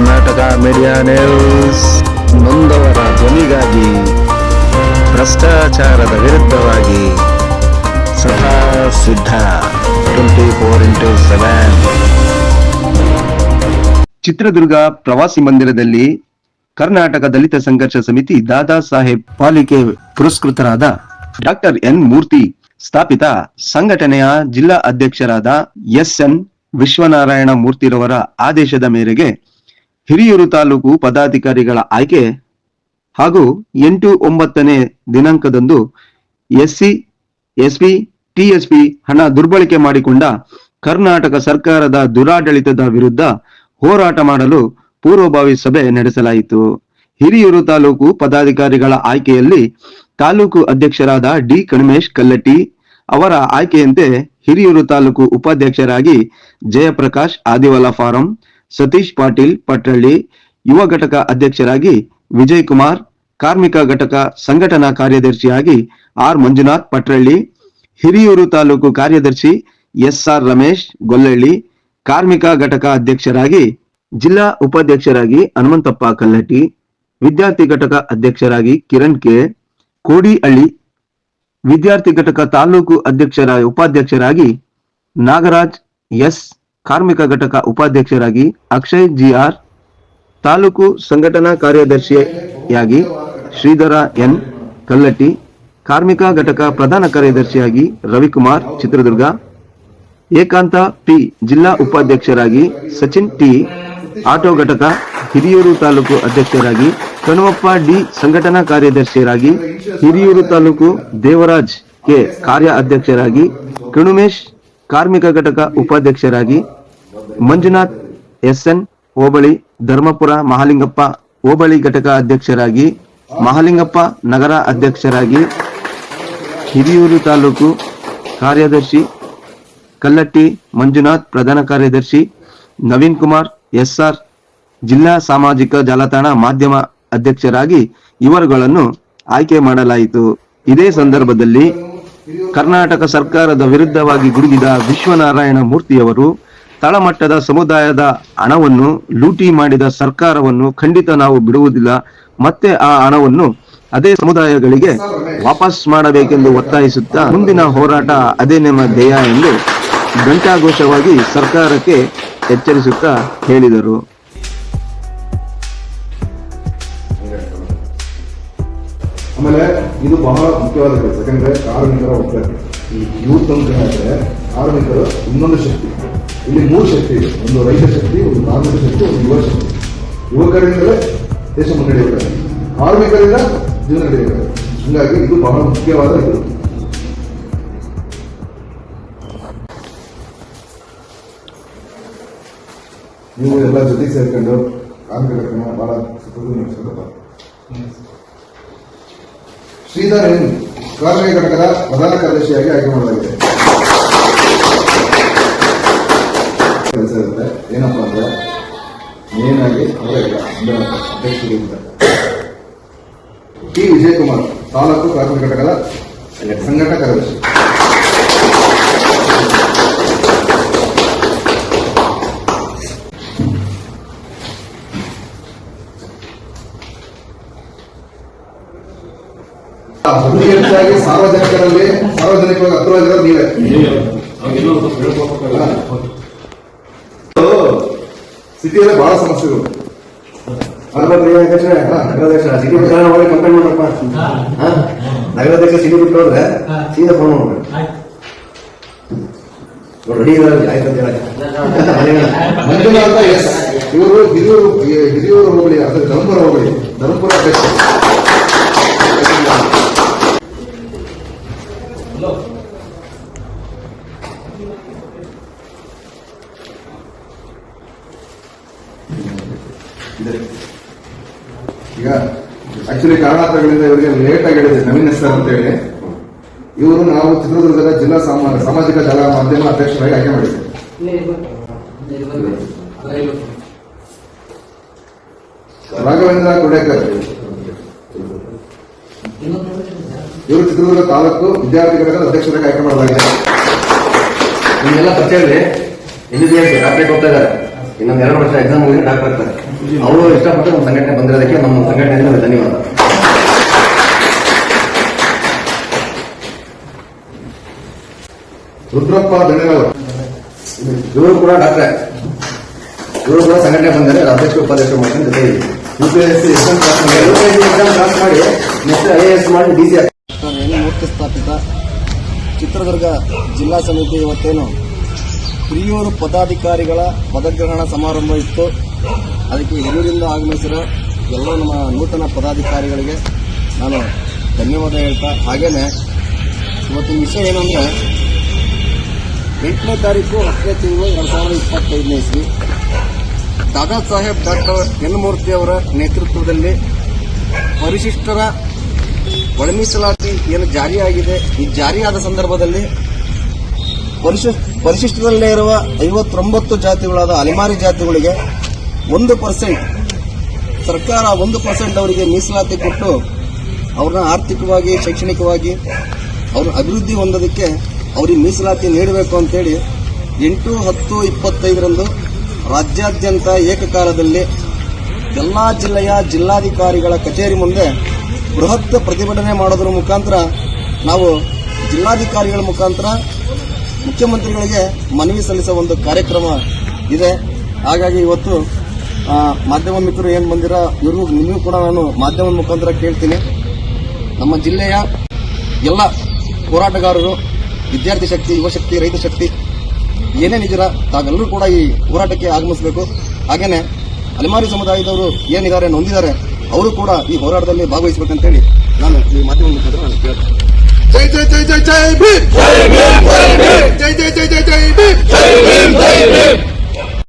Karnataka media news ನೊಂದವರ ಧ್ವನಿಗಾಗಿ ಭ್ರಷ್ಟಾಚಾರದ ವಿರುದ್ಧವಾಗಿ ಸದಾ ಸಿದ್ಧ. Twenty four into seven Chitradurga ಪ್ರವಾಸಿ ಮಂದಿರದಲ್ಲಿ ಕರ್ನಾಟಕ ದಲಿತ ಸಂಘರ್ಷ ಸಮಿತಿ ದಾದಾ ಸಾಹೇಬ್ ಪಾಲಿಕೆ ಪುರಸ್ಕೃತರಾದ ಡಾಕ್ಟರ್ ಎನ್ ಮೂರ್ತಿ ಸ್ಥಾಪಿತ ಸಂಘಟನೆಯ ಜಿಲ್ಲಾ ಅಧ್ಯಕ್ಷರಾದ ಎಸ್ ಎನ್ ವಿಶ್ವನಾರಾಯಣ ಮೂರ್ತಿರವರ ಆದೇಶದ ಮೇರೆಗೆ ಹಿರಿಯೂರು ತಾಲೂಕು ಪದಾಧಿಕಾರಿಗಳ ಆಯ್ಕೆ ಹಾಗೂ ಎಂಟು ಒಂಬತ್ತನೇ ದಿನಾಂಕದಂದು ಎಸ್ಸಿ, ಎಸ್ಪಿ, ಟಿಎಸ್ಪಿ ಹಣ ದುರ್ಬಳಕೆ ಮಾಡಿಕೊಂಡ ಕರ್ನಾಟಕ ಸರ್ಕಾರದ ದುರಾಡಳಿತದ ವಿರುದ್ಧ ಹೋರಾಟ ಮಾಡಲು ಪೂರ್ವಭಾವಿ ಸಭೆ ನಡೆಸಲಾಯಿತು. ಹಿರಿಯೂರು ತಾಲೂಕು ಪದಾಧಿಕಾರಿಗಳ ಆಯ್ಕೆಯಲ್ಲಿ ತಾಲೂಕು ಅಧ್ಯಕ್ಷರಾದ ಡಿ ಕಣಿಮೇಶ್ ಕಲ್ಲಟ್ಟಿ ಅವರ ಆಯ್ಕೆಯಂತೆ ಹಿರಿಯೂರು ತಾಲೂಕು ಉಪಾಧ್ಯಕ್ಷರಾಗಿ ಜಯಪ್ರಕಾಶ್ ಆದಿವಾಲ ಫಾರಂ ಸತೀಶ್ ಪಾಟೀಲ್ ಪಟ್ರಳ್ಳಿ ಯುವ ಘಟಕ ಅಧ್ಯಕ್ಷರಾಗಿ ವಿಜಯ್ ಕುಮಾರ್ ಕಾರ್ಮಿಕ ಘಟಕ ಸಂಘಟನಾ ಕಾರ್ಯದರ್ಶಿಯಾಗಿ ಆರ್ ಮಂಜುನಾಥ್ ಪಟ್ರಳ್ಳಿ ಹಿರಿಯೂರು ತಾಲೂಕು ಕಾರ್ಯದರ್ಶಿ ಎಸ್ಆರ್ ರಮೇಶ್ ಗೊಲ್ಲಳ್ಳಿ, ಕಾರ್ಮಿಕ ಘಟಕ ಅಧ್ಯಕ್ಷರಾಗಿ ಜಿಲ್ಲಾ ಉಪಾಧ್ಯಕ್ಷರಾಗಿ ಹನುಮಂತಪ್ಪ ಕಲ್ಲಟ್ಟಿ, ವಿದ್ಯಾರ್ಥಿ ಘಟಕ ಅಧ್ಯಕ್ಷರಾಗಿ ಕಿರಣ್ ಕೆ, ಕೋಡಿಹಳ್ಳಿ ವಿದ್ಯಾರ್ಥಿ ಘಟಕ ತಾಲೂಕು ಅಧ್ಯಕ್ಷರ ಉಪಾಧ್ಯಕ್ಷರಾಗಿ ನಾಗರಾಜ್ ಎಸ್ ಕಾರ್ಮಿಕ ಘಟಕ ಉಪಾಧ್ಯಕ್ಷರಾಗಿ ಅಕ್ಷಯ್ ಜಿಆರ್, ತಾಲೂಕು ಸಂಘಟನಾ ಕಾರ್ಯದರ್ಶಿಯಾಗಿ ಶ್ರೀಧರ ಎನ್ ಕಲ್ಲಟ್ಟಿ, ಕಾರ್ಮಿಕ ಘಟಕ ಪ್ರಧಾನ ಕಾರ್ಯದರ್ಶಿಯಾಗಿ ರವಿಕುಮಾರ್ ಚಿತ್ರದುರ್ಗ, ಏಕಾಂತ ಪಿ ಜಿಲ್ಲಾ ಉಪಾಧ್ಯಕ್ಷರಾಗಿ ಸಚಿನ್ ಟಿ, ಆಟೋ ಘಟಕ ಹಿರಿಯೂರು ತಾಲೂಕು ಅಧ್ಯಕ್ಷರಾಗಿ ಕಣವಪ್ಪ ಡಿ ಸಂಘಟನಾ ಕಾರ್ಯದರ್ಶಿಯರಾಗಿ ಹಿರಿಯೂರು ತಾಲೂಕು ದೇವರಾಜ್ ಕೆ ಕಾರ್ಯ ಅಧ್ಯಕ್ಷರಾಗಿ ಕಣುಮೇಶ್, ಕಾರ್ಮಿಕ ಘಟಕ ಉಪಾಧ್ಯಕ್ಷರಾಗಿ ಮಂಜುನಾಥ್, ಎಸ್ಎನ್, ಹೋಬಳಿ, ಧರ್ಮಪುರ, ಮಹಾಲಿಂಗಪ್ಪ, ಹೋಬಳಿ ಘಟಕ ಅಧ್ಯಕ್ಷರಾಗಿ, ಮಹಾಲಿಂಗಪ್ಪ ನಗರ ಅಧ್ಯಕ್ಷರಾಗಿ, ಹಿರಿಯೂರು ತಾಲೂಕು ಕಾರ್ಯದರ್ಶಿ, ಕಲ್ಲಟ್ಟಿ ಮಂಜುನಾಥ್, ಪ್ರಧಾನ ಕಾರ್ಯದರ್ಶಿ, ನವೀನ್ ಕುಮಾರ್, ಎಸ್ಆರ್, ಜಿಲ್ಲಾ ಸಾಮಾಜಿಕ ಜಾಲತಾಣ ಮಾಧ್ಯಮ ಅಧ್ಯಕ್ಷರಾಗಿ ಇವರುಗಳನ್ನು ಆಯ್ಕೆ ಮಾಡಲಾಯಿತು. ಇದೇ ಸಂದರ್ಭದಲ್ಲಿ ಕರ್ನಾಟಕ ಸರ್ಕಾರದ ವಿರುದ್ಧವಾಗಿ ಗುಡುಗಿದ ವಿಶ್ವನಾರಾಯಣ ಮೂರ್ತಿಯವರು ತಳಮಟ್ಟದ ಸಮುದಾಯದ ಹಣವನ್ನು ಲೂಟಿ ಮಾಡಿದ ಸರ್ಕಾರವನ್ನು ಖಂಡಿತ ನಾವು ಬಿಡುವುದಿಲ್ಲ. ಮತ್ತೆ ಆ ಹಣವನ್ನು ಅದೇ ಸಮುದಾಯಗಳಿಗೆ ವಾಪಸ್ ಮಾಡಬೇಕೆಂದು ಒತ್ತಾಯಿಸುತ್ತಾ ಮುಂದಿನ ಹೋರಾಟ ಅದೇ ನಮ್ಮ ಧ್ಯೇಯ ಎಂದು ಘಂಟಾಘೋಷವಾಗಿ ಸರ್ಕಾರಕ್ಕೆ ಎಚ್ಚರಿಸುತ್ತಾ ಹೇಳಿದರು. ಆಮೇಲೆ ಇದು ಬಹಳ ಮುಖ್ಯವಾದ ಕೆಲಸ. ಯಾಕಂದ್ರೆ ಕಾರ್ಮಿಕರ ಒಕ್ಕೂಟ ಈ ಯೂತ್ ಅಂತ ಹೇಳಿದ್ರೆ ಕಾರ್ಮಿಕರು ಇನ್ನೊಂದು ಶಕ್ತಿ. ಇಲ್ಲಿ ಮೂರು ಶಕ್ತಿ ಇದೆ. ಒಂದು ರೈತ ಶಕ್ತಿ, ಒಂದು ಕಾರ್ಮಿಕ ಶಕ್ತಿ, ಒಂದು ಯುವ ಶಕ್ತಿ. ಯುವಕರಿಂದಲೇ ದೇಶ ಮುನ್ನಡೆಯುತ್ತಾರೆ ಕಾರ್ಮಿಕರಿಂದ ಜೀವನ ನಡೆಯುತ್ತಾರೆ ಹೀಗಾಗಿ ಇದು ಬಹಳ ಮುಖ್ಯವಾದ ಇದು. ನೀವು ಎಲ್ಲ ಜೊತೆಗೆ ಸೇರ್ಕೊಂಡು ಕಾರ್ಮಿಕ ಕಾರ್ಯಕ್ರಮ ಬಹಳ ನಡೆಸ್ಕೊಂಡು ಶ್ರೀಧರ್ ಕಾರ್ಮಿಕ ಘಟಕದ ಪ್ರಧಾನ ಕಾರ್ಯದರ್ಶಿಯಾಗಿ ಆಯ್ಕೆ ಮಾಡಲಾಗಿದೆ ಕೆಲಸ ಇರುತ್ತೆ ಏನಪ್ಪಾ ಅಂದ್ರೆ ಮೇನ್ ಆಗಿ ಅವರೇ ಇಲ್ಲ ಅಂದ್ರೆ ಅಧ್ಯಕ್ಷರಿಂದ ಟಿ. ವಿಜಯಕುಮಾರ್ ತಾಲೂಕು ಕಾರ್ಮಿಕ ಘಟಕದ ಸಂಘಟ ಕಾರ್ಯದರ್ಶಿ ಅತಿ ಹೆಚ್ಚಾಗಿ ಸಾರ್ವಜನಿಕರಲ್ಲಿ ಸಾರ್ವಜನಿಕವಾಗಿ ಹತ್ತಿರವಾಗಿರೋದು ನೀವೇ. ಸಿಟಿಯಲ್ಲಿ ಬಹಳ ಸಮಸ್ಯೆಗಳು ನಗರಾಧ್ಯಕ್ಷ ಸಿಟಿ ಕಂಪ್ಲೇಂಟ್? ನಗರಾಧ್ಯಕ್ಷ ಸಿಟಿ ಬಿಟ್ಟು ಹೋದ್ರೆ ಸೀದಾ ಫೋನ್ ಮಾಡ್ಬೇಕು. ರೆಡಿ ಆಯ್ತು ಅಂತ ಹೇಳಕ್ಕೆ. ಇವರು ಹಿರಿಯೂರು ಹಿರಿಯೂರು ಹೋಬಳಿ ಅದು ಧರ್ಮಪುರ ಹೋಬಳಿ ಧರ್ಮಪುರ ಅಧ್ಯಕ್ಷ ಆಕ್ಚುಲಿ ಕಾರಣಾಂತರಗಳಿಂದ ಇವರಿಗೆ ಲೇಟ್ ಆಗಿ ಹೇಳಿದೆ ನವೀನ್ ಸರ್ ಅಂತ ಹೇಳಿ ಇವರು ನಾವು ಚಿತ್ರದುರ್ಗದ ಜಿಲ್ಲಾ ಸಾಮ ಸಾಮಾಜಿಕ ಜಾಲ ಮಾಧ್ಯಮ ಅಧ್ಯಕ್ಷರಾಗಿ ಆಯ್ಕೆ ಮಾಡಿದ್ದೇವೆ ರಾಘವೇಂದ್ರ ಕುಡೇಕರ್ ಇವರು ಚಿತ್ರದುರ್ಗ ತಾಲೂಕು ವಿದ್ಯಾರ್ಥಿ ಘಟಕದ ಅಧ್ಯಕ್ಷರಾಗಿ ಆಯ್ಕೆ ಮಾಡಲಾಗಿದೆ. ನಿಮ್ಮೆಲ್ಲ ಪರಿಚಯ ಇದೆ. ಬಿ ಬಿ ಹೋಗ್ತಾ ಇದ್ದಾರೆ ಇನ್ನೊಂದು ಎರಡು ವರ್ಷ ಎಕ್ಸಾಮ್ ಮುಗಿದ್ರೆ ಡಾಕ್ಟರ್ ಆಗ್ತಾರೆ ಅವರು ಇಷ್ಟಪಟ್ಟು ನಮ್ಮ ಸಂಘಟನೆ ಬಂದಿರೋದಕ್ಕೆ ನಮ್ಮ ಸಂಘಟನೆಯಿಂದ ಧನ್ಯವಾದ. ರುದ್ರಪ್ಪ ಧನ್ಯವಾದ. ಇವರು ಕೂಡ ಡಾಕ್ಟ್ರೆ ಇವರು ಕೂಡ ಸಂಘಟನೆ ಬಂದರೆ ಅಧ್ಯಕ್ಷ ಉಪಾಧ್ಯಕ್ಷ ಮಾಡ್ಕೊಂಡು ಜೊತೆ U P S C exam pass ಮಾಡಿ U P S C exam pass ಮಾಡಿ ನೆಕ್ಸ್ಟ್ ಐ ಎ ಎಸ್ ಮಾಡಿ ಡಿ ಸಿ ಮೂರ್ತಿ ಸ್ಥಾಪಿತ? ಚಿತ್ರದುರ್ಗ ಜಿಲ್ಲಾ ಸಮಿತಿ ಇವತ್ತೇನು ಹಿರಿಯೂರು ಪದಾಧಿಕಾರಿಗಳ ಪದಗ್ರಹಣ ಸಮಾರಂಭ ಇತ್ತು. ಅದಕ್ಕೆ ಹಿರಿಯೂರಿಂದ ಆಗಮಿಸಿರೋ ಎಲ್ಲ ನಮ್ಮ ನೂತನ ಪದಾಧಿಕಾರಿಗಳಿಗೆ ನಾನು ಧನ್ಯವಾದ ಹೇಳ್ತಾ ಹಾಗೇನೆ, ಇವತ್ತಿನ ವಿಷಯ ಏನಂದ್ರೆ, ಎಂಟನೇ ತಾರೀಕು ಹತ್ತನೇ ತಿಂಗಳು ಎರಡು ಸಾವಿರದ ಇಪ್ಪತ್ತೈದನೇ ಇಸ್ವಿ. ದಾದಾ ಸಾಹೇಬ್ ಡಾಕ್ಟರ್ ಎನ್ ಮೂರ್ತಿ ಅವರ ನೇತೃತ್ವದಲ್ಲಿ ಪರಿಶಿಷ್ಟರ ಒಳಮೀಸಲಾತಿ ಏನು ಜಾರಿಯಾಗಿದೆ ಈ ಜಾರಿಯಾದ ಸಂದರ್ಭದಲ್ಲಿ ಪರಿಶಿ ಪರಿಶಿಷ್ಟದಲ್ಲೇ ಇರುವ ಐವತ್ತೊಂಬತ್ತು ಜಾತಿಗಳಾದ ಅಲೆಮಾರಿ ಜಾತಿಗಳಿಗೆ ಒಂದು ಪರ್ಸೆಂಟ್, ಸರ್ಕಾರ ಒಂದು ಪರ್ಸೆಂಟ್ ಅವರಿಗೆ ಮೀಸಲಾತಿ ಕೊಟ್ಟು ಅವ್ರನ್ನ ಆರ್ಥಿಕವಾಗಿ, ಶೈಕ್ಷಣಿಕವಾಗಿ ಅವ್ರ ಅಭಿವೃದ್ಧಿ ಹೊಂದೋದಕ್ಕೆ ಅವ್ರಿಗೆ ಮೀಸಲಾತಿ ನೀಡಬೇಕು ಅಂತೇಳಿ ಎಂಟು, ಹತ್ತು, ಇಪ್ಪತ್ತೈದರಂದು ರಾಜ್ಯಾದ್ಯಂತ ಏಕಕಾಲದಲ್ಲಿ ಎಲ್ಲ ಜಿಲ್ಲೆಯ ಜಿಲ್ಲಾಧಿಕಾರಿಗಳ ಕಚೇರಿ ಮುಂದೆ ಬೃಹತ್ ಪ್ರತಿಭಟನೆ ಮಾಡೋದ್ರ ಮುಖಾಂತರ ನಾವು ಜಿಲ್ಲಾಧಿಕಾರಿಗಳ ಮುಖಾಂತರ ಮುಖ್ಯಮಂತ್ರಿಗಳಿಗೆ ಮನವಿ ಸಲ್ಲಿಸುವ ಒಂದು ಕಾರ್ಯಕ್ರಮ ಇದೆ. ಹಾಗಾಗಿ ಇವತ್ತು ಮಾಧ್ಯಮ ಮಿತ್ರರು ಏನು ಬಂದಿರೋ, ಇವ್ರಿಗೂ, ನಿಮಗೂ ಕೂಡ ನಾನು ಮಾಧ್ಯಮದ ಮುಖಾಂತರ ಕೇಳ್ತೀನಿ. ನಮ್ಮ ಜಿಲ್ಲೆಯ ಎಲ್ಲ ಹೋರಾಟಗಾರರು, ವಿದ್ಯಾರ್ಥಿ ಶಕ್ತಿ ಯುವಶಕ್ತಿ ರೈತ ಶಕ್ತಿ ಏನೇನಿದ್ದೀರಾ ತಾವೆಲ್ಲರೂ ಕೂಡ ಈ ಹೋರಾಟಕ್ಕೆ ಆಗಮಿಸಬೇಕು. ಹಾಗೆಯೇ ಅಲೆಮಾರಿ ಸಮುದಾಯದವರು ಏನಿದ್ದಾರೆ ನೊಂದಿದ್ದಾರೆ ಅವರು ಕೂಡ ಈ ಹೋರಾಟದಲ್ಲಿ ಭಾಗವಹಿಸಬೇಕಂತೇಳಿ ನಾನು ಈ ಮಾಧ್ಯಮ ಮುಖಾಂತರ ನಾನು ಕೇಳ್ತೇನೆ. जय जय जय जय जय भीम जय भीम जय भीम जय जय जय जय जय भीम जय भीम जय भीम